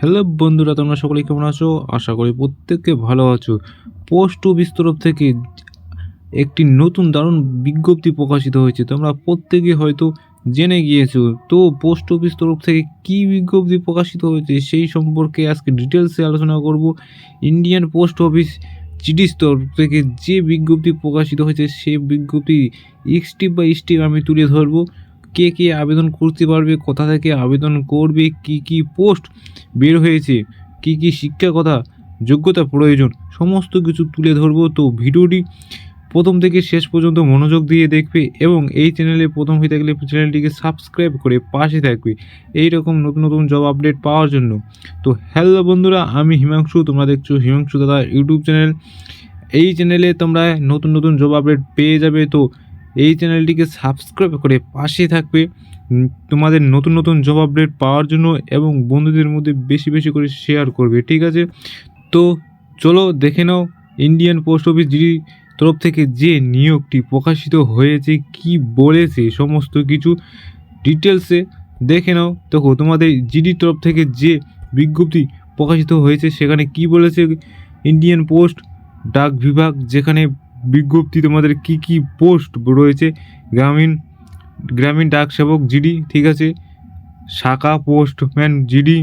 Hello বন্ধুরা, তোমরা সকলে কেমন আছো? আশা করি প্রত্যেককে ভালো আছো। পোস্ট অফিস তরফ থেকে একটি নতুন দারুণ বিজ্ঞপ্তি প্রকাশিত হয়েছে। তোমরা প্রত্যেকে হয়তো জেনে গিয়েছো। তো পোস্ট অফিস তরফ থেকে কী বিজ্ঞপ্তি প্রকাশিত হয়েছে সেই সম্পর্কে আজকে ডিটেলসে আলোচনা করব। ইন্ডিয়ান পোস্ট অফিস জিডিস তরফ থেকে যে বিজ্ঞপ্তি প্রকাশিত হয়েছে সেই বিজ্ঞপ্তি স্টেপ বাই স্টেপ আমি তুলে ধরবো। কে কে আবেদন করতে পারবে, কোথা থেকে আবেদন করবে, কি কি পোস্ট বের হয়েছে, কি কি শিক্ষাগতা যোগ্যতা প্রয়োজন, সমস্ত কিছু তুলে ধরবো। তো ভিডিওটি প্রথম থেকে শেষ পর্যন্ত মনোযোগ দিয়ে দেখবে এবং এই চ্যানেলে প্রথম হয়ে থাকলে চ্যানেলটিকে সাবস্ক্রাইব করে পাশে থাকবে এই রকম নতুন নতুন জব আপডেট পাওয়ার জন্য। তো হ্যালো বন্ধুরা, আমি হিমাংশু, তোমরা দেখছ হিমাংশু দাদা ইউটিউব চ্যানেল। এই চ্যানেলে তোমরা নতুন নতুন জব আপডেট পেয়ে যাবে। তো এই চ্যানেলটিকে সাবস্ক্রাইব করে পাশে থাকবে। তোমাদের নতুন নতুন জব আপডেট পাওয়ার জন্য এবং বন্ধুদের মধ্যে বেশি বেশি করে শেয়ার করবে, ঠিক আছে? তো চলো দেখে নাও ইন্ডিয়ান পোস্ট অফিস জিডি তরফ থেকে যে নিয়োগটি প্রকাশিত হয়েছে, কি বলেছে, সমস্ত কিছু ডিটেলসে দেখে নাও। দেখো, তোমাদের জিডি তরফ থেকে যে বিজ্ঞপ্তি প্রকাশিত হয়েছে, সেখানে কি বলেছে ইন্ডিয়ান পোস্ট ডাক বিভাগ, যেখানে বিজ্ঞপ্তি তোমাদের কি কি পোস্ট রয়েছে? গ্রামীণ গ্রামীণ ডাক সেবক জিডি, ঠিক আছে? শাখা পোস্টম্যান জিডি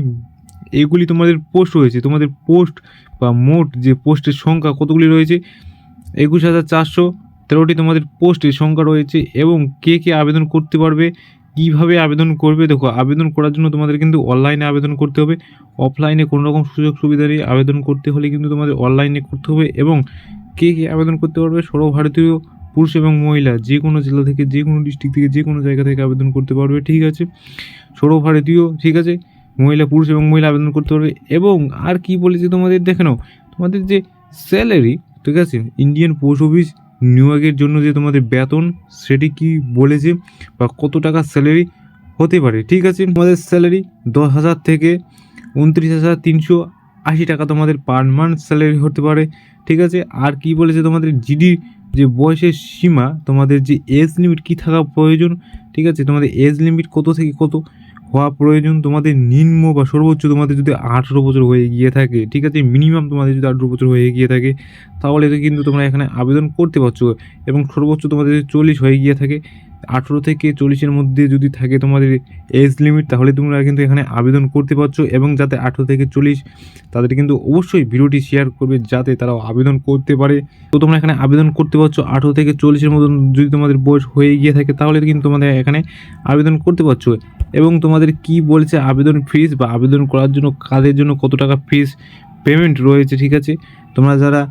এগুলি তোমাদের পোস্ট রয়েছে। তোমাদের পোস্ট বা মোট যে পোস্টের সংখ্যা কতগুলি রয়েছে? একুশ হাজার চারশো তেরোটি তোমাদের পোস্টের সংখ্যা রয়েছে এবং কে কে আবেদন করতে পারবে, কীভাবে আবেদন করবে? দেখো, আবেদন করার জন্য তোমাদের কিন্তু অনলাইনে আবেদন করতে হবে। অফলাইনে কোনো রকম সুযোগ সুবিধা নেই। আবেদন করতে হলে কিন্তু তোমাদের অনলাইনে করতে হবে এবং কে কে আবেদন করতে পারবে? সর্বভারতীয় পুরুষ এবং মহিলা, যে কোনো জেলা থেকে, যে কোনো ডিস্ট্রিক্ট থেকে, যে কোনো জায়গা থেকে আবেদন করতে পারবে, ঠিক আছে? সর্বভারতীয় ঠিক আছে? মহিলা, পুরুষ এবং মহিলা আবেদন করতে পারবে। এবং আর কি বলেছে তোমাদের? দেখে নাও, তোমাদের যে স্যালারি ঠিক আছে? ইন্ডিয়ান পোস্ট অফিস নিউ ইয়র্কের জন্য যে তোমাদের বেতন, সেটি কি বলেছে? বা কত টাকা স্যালারি হতে পারে, ঠিক আছে? তোমাদের স্যালারি দশ হাজার থেকে উনত্রিশ হাজার তিনশো আশি টাকা তোমাদের পার মান্থ স্যালারি হতে পারে, ঠিক আছে? আর কি বলেছে তোমাদের জিডি যে বয়সের সীমা, তোমাদের যে এজ লিমিট কী থাকা প্রয়োজন, ঠিক আছে? তোমাদের এজ লিমিট কত থেকে কত হওয়া প্রয়োজন, তোমাদের নিম্ন বা সর্বোচ্চ তোমাদের যদি আঠেরো বছর হয়ে গিয়ে থাকে, ঠিক আছে? মিনিমাম তোমাদের যদি আঠেরো বছর হয়ে গিয়ে থাকে, তাহলে কিন্তু তোমরা এখানে আবেদন করতে পারছ এবং সর্বোচ্চ তোমাদের যদি চল্লিশ হয়ে গিয়ে থাকে আঠেরো থেকে চল্লিশের মধ্যে যদি থাকে তোমাদের এজ লিমিট তাহলে তোমরা কিন্তু এখানে আবেদন করতে পারছ এবং যাতে আঠেরো থেকে চল্লিশ তাদের কিন্তু অবশ্যই ভিডিওটি শেয়ার করবে যাতে তারাও আবেদন করতে পারে। তো তোমরা এখানে আবেদন করতে পারছ আঠেরো থেকে চল্লিশের মতন যদি তোমাদের বয়স হয়ে গিয়ে থাকে, তাহলে কিন্তু তোমাদের এখানে আবেদন করতে পারছ। এবং তোমাদের কি বলছে আবেদন ফিস বা আবেদন করার জন্য, কাদের জন্য কত টাকা ফিস পেমেন্ট রয়েছে, ঠিক আছে? তোমরা যারা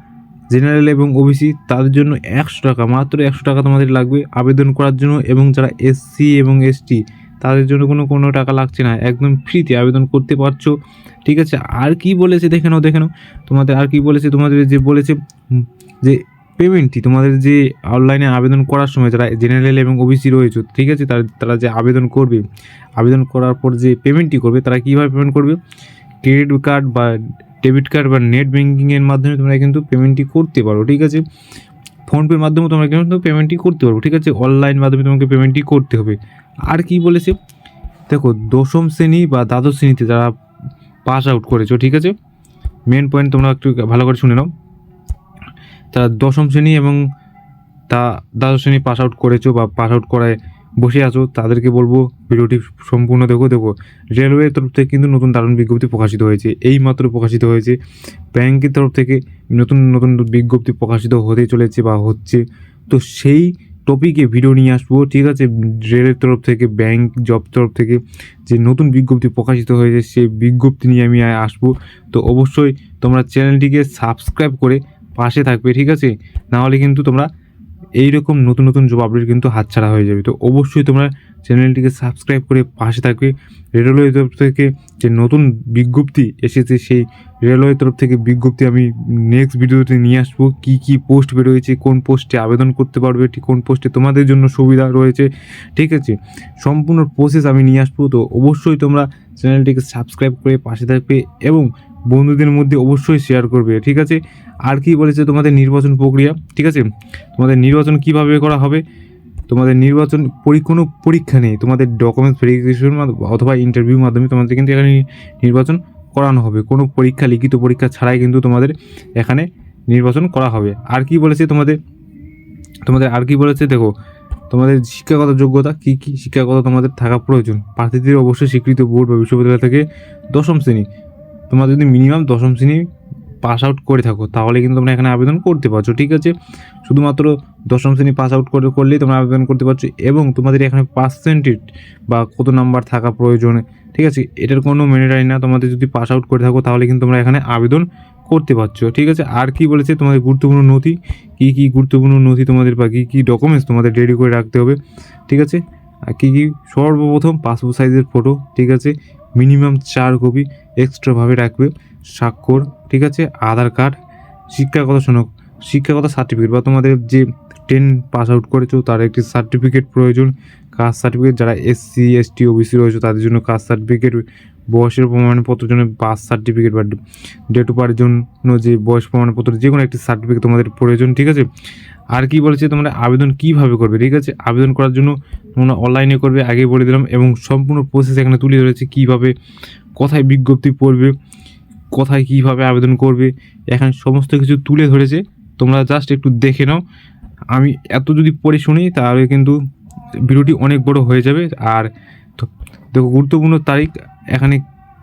জেনারেল এবং ওবিসি তাদের জন্য একশো টাকা, মাত্র একশো টাকা তোমাদের লাগবে আবেদন করার জন্য এবং যারা এসসি এবং এসটি তাদের জন্য কোনো কোনো টাকা লাগছে না, একদম ফ্রিতে আবেদন করতে পারছ। ঠিক আছে? আর কি বলেছে দেখে নাও দেখে নাও। তোমাদের আর কি বলেছে? তোমাদের যে বলেছে যে পেমেন্টটি তোমাদের যে অনলাইনে আবেদন করার সময় যারা জেনারেল এবং ওবিসি রয়েছে, ঠিক আছে? তারা তারা যে আবেদন করবে, আবেদন করার পর যে পেমেন্টটি করবে, তারা কীভাবে পেমেন্ট করবে? ক্রেডিট কার্ড বা ডেবিট কার্ড বা নেট ব্যাঙ্কিংয়ের মাধ্যমে তোমরা কিন্তু পেমেন্টটি করতে পারো, ঠিক আছে? ফোনপের মাধ্যমে তোমরা কিন্তু পেমেন্টটি করতে পারব ঠিক আছে? অনলাইন মাধ্যমে তোমাকে পেমেন্টটি করতে হবে। আর কি বলেছে? দেখো, দশম শ্রেণি বা দ্বাদশ শ্রেণীতে যারা পাস আউট করেছ, ঠিক আছে? মেন পয়েন্ট তোমরা একটু ভালো করে শুনে নাও। তা দশম শ্রেণি এবং তা দ্বাদশ শ্রেণি পাস আউট করেছ বা পাস আউট করায় বসে আছো, তাদেরকে বলব, ভিডিওটি সম্পূর্ণ দেখো দেখো। রেলওয়ের তরফ থেকে কিন্তু নতুন দারুণ বিজ্ঞপ্তি প্রকাশিত হয়েছে। এই মাত্র প্রকাশিত হয়েছে। ব্যাংকের তরফ থেকে নতুন নতুন বিজ্ঞপ্তি প্রকাশিত হতে চলেছে বা হচ্ছে। তো সেই টপিকে ভিডিও নিয়ে আসব, ঠিক আছে? রেলের তরফ থেকে, ব্যাংক জব তরফ থেকে যে নতুন বিজ্ঞপ্তি প্রকাশিত হয়েছে, সেই বিজ্ঞপ্তি নিয়ে আমি আসব। তো অবশ্যই তোমরা চ্যানেলটিকে সাবস্ক্রাইব করে পাশে থাকবে, ঠিক আছে? নাহলে কিন্তু তোমরা এইরকম নতুন নতুন জব আপডেট কিন্তু হাতছাড়া হয়ে যাবে। তো অবশ্যই তোমরা চ্যানেলটিকে সাবস্ক্রাইব করে পাশে থাকবে। রেলওয়ে তরফ থেকে যে নতুন বিজ্ঞপ্তি এসেছে, সেই রেলওয়ে তরফ থেকে বিজ্ঞপ্তি আমি নেক্সট ভিডিওতে নিয়ে আসব। কী কী পোস্ট বেরোয়েছে, কোন পোস্টে আবেদন করতে পারবে, ঠিক কোন পোস্টে তোমাদের জন্য সুবিধা রয়েছে, ঠিক আছে? সম্পূর্ণ প্রসেস আমি নিয়ে আসব। তো অবশ্যই তোমরা চ্যানেলটিকে সাবস্ক্রাইব করে পাশে থাকবে এবং বন্ধুদের মধ্যে অবশ্যই শেয়ার করবে, ঠিক আছে? আর কি বলেছে তোমাদের নির্বাচন প্রক্রিয়া, ঠিক আছে? তোমাদের নির্বাচন কীভাবে করা হবে? তোমাদের নির্বাচন কোনো পরীক্ষা নেই, তোমাদের ডকুমেন্টস ভেরিফিকেশন অথবা ইন্টারভিউর মাধ্যমে তোমাদের কিন্তু এখানে নির্বাচন করানো হবে। কোনো পরীক্ষা, লিখিত পরীক্ষা ছাড়াই কিন্তু তোমাদের এখানে নির্বাচন করা হবে। আর কি বলেছে তোমাদের? তোমাদের আর কি বলেছে দেখো তোমাদের শিক্ষাগত যোগ্যতা কী কী? শিক্ষাগত তোমাদের থাকা প্রয়োজন। প্রার্থীদের অবশ্যই স্বীকৃত বোর্ড বা বিশ্ববিদ্যালয় থেকে দশম শ্রেণি। তোমরা যদি মিনিমাম দশম শ্রেণি পাস আউট করে থাকো, তাহলে কিন্তু তোমরা এখানে আবেদন করতে পারছ, ঠিক আছে? শুধুমাত্র দশম শ্রেণি পাস আউট করে করলেই তোমরা আবেদন করতে পারছ এবং তোমাদের এখানে পার্সেন্টেজ বা কত নাম্বার থাকা প্রয়োজন, ঠিক আছে? এটার কোনো মেনেটারি না। তোমাদের যদি পাস আউট করে থাকো, তাহলে কিন্তু তোমরা এখানে আবেদন করতে পারছ, ঠিক আছে? আর কি বলেছে? তোমাদের গুরুত্বপূর্ণ নথি। কী কী গুরুত্বপূর্ণ নথি তোমাদের বা কী কী ডকুমেন্টস তোমাদের রেডি করে রাখতে হবে, ঠিক আছে? আর কী কী? সর্বপ্রথম পাসপোর্ট সাইজের ফটো ঠিক আছে? মিনিমাম চার কপি এক্সট্রাভাবে রাখবে, স্বাক্ষর, ঠিক আছে? আধার কার্ড শিক্ষাগত সনদ শিক্ষাগত সার্টিফিকেট বা তোমাদের যে টেন পাস আউট করেছ, তার একটি সার্টিফিকেট প্রয়োজন। কাস্ট সার্টিফিকেট যারা এসসি এসটি ওবিসি রয়েছে, তাদের জন্য কাস্ট সার্টিফিকেট বয়সের প্রমাণপত্রের জন্য বার্থ সার্টিফিকেট বা ডেট অফ বার্থের জন্য যে বয়স প্রমাণপত্র, যে কোনো একটি সার্টিফিকেট তোমাদের প্রয়োজন, ঠিক আছে? আর কি বলেছে, তোমরা আবেদন কীভাবে করবে, ঠিক আছে? আবেদন করার জন্য তোমরা অনলাইনে করবে, আগেই বলে দিলাম, এবং সম্পূর্ণ প্রসেস এখানে তুলে ধরেছে কীভাবে, কোথায় বিজ্ঞপ্তি পড়বে, কোথায় কীভাবে আবেদন করবে, এখানে সমস্ত কিছু তুলে ধরেছে। তোমরা জাস্ট একটু দেখে নাও। আমি এত যদি পড়ে শুনি, তাহলে কিন্তু ভিডিওটি অনেক বড় হয়ে যাবে। আর দেখো, গুরুত্বপূর্ণ তারিখ, এখানে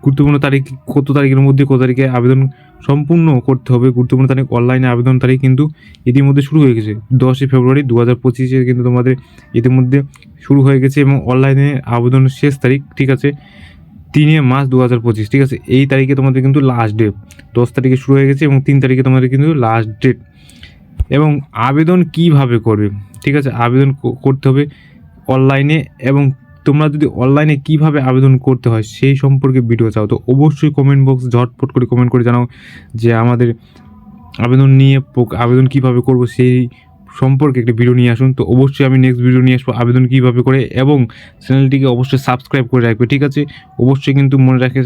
গুরুত্বপূর্ণ তারিখ কত তারিখের মধ্যে, কত তারিখে আবেদন সম্পূর্ণ করতে হবে। গুরুত্বপূর্ণ তারিখ, অনলাইনে আবেদন তারিখ কিন্তু ইতিমধ্যে শুরু হয়ে গেছে। দশই ফেব্রুয়ারি দু হাজার পঁচিশে কিন্তু তোমাদের ইতিমধ্যে শুরু হয়ে গেছে এবং অনলাইনে আবেদনের শেষ তারিখ, ঠিক আছে? তিনে মার্চ দু হাজার পঁচিশ, ঠিক আছে? এই তারিখে তোমাদের কিন্তু লাস্ট ডেট দশ তারিখে শুরু হয়ে গেছে এবং তিন তারিখে তোমাদের কিন্তু লাস্ট ডেট এবং আবেদন কীভাবে করবে, ঠিক আছে? আবেদন করতে হবে অনলাইনে এবং তোমরা যদি অনলাইনে কীভাবে আবেদন করতে হয় সেই সম্পর্কে ভিডিও চাও, তো অবশ্যই কমেন্ট বক্স ঝটপট করে কমেন্ট করে জানাও যে আমাদের আবেদন নিয়ে আবেদন কীভাবে করব সেই সম্পর্কে একটি ভিডিও নিয়ে আসুন। তো অবশ্যই আমি নেক্সট ভিডিও নিয়ে আসব আবেদন কীভাবে করে এবং চ্যানেলটিকে অবশ্যই সাবস্ক্রাইব করে রাখবে, ঠিক আছে? অবশ্যই কিন্তু মনে রাখে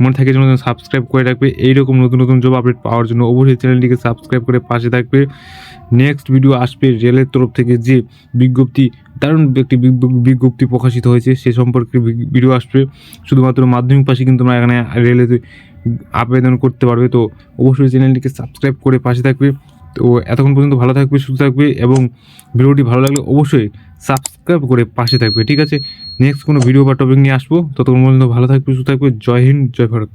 মনে থাকে যেন সাবস্ক্রাইব করে রাখবে। এইরকম নতুন নতুন জব আপডেট পাওয়ার জন্য অবশ্যই চ্যানেলটিকে সাবস্ক্রাইব করে পাশে থাকবে। নেক্সট ভিডিও আসবে রেলের তরফ থেকে যে বিজ্ঞপ্তি, দারুণ একটি বিজ্ঞ- বিজ্ঞপ্তি প্রকাশিত হয়েছে, সে সম্পর্কে ভিডিও আসবে। শুধুমাত্র মাধ্যমিক পাশে কিন্তু তোমরা এখানে রেলে আবেদন করতে পারবে। তো অবশ্যই চ্যানেলটিকে সাবস্ক্রাইব করে পাশে থাকবে। তো এতক্ষণ পর্যন্ত ভালো থাকবে, সুস্থ থাকবে এবং ভিডিওটি ভালো লাগলে অবশ্যই সাবস্ক্রাইব করে পাশে থাকবে, ঠিক আছে? নেক্সট কোনো ভিডিও বা টপিক নিয়ে আসব, ততক্ষণ পর্যন্ত ভালো থাকবে, সুস্থ থাকবে, জয় হিন্দ, জয় ভারত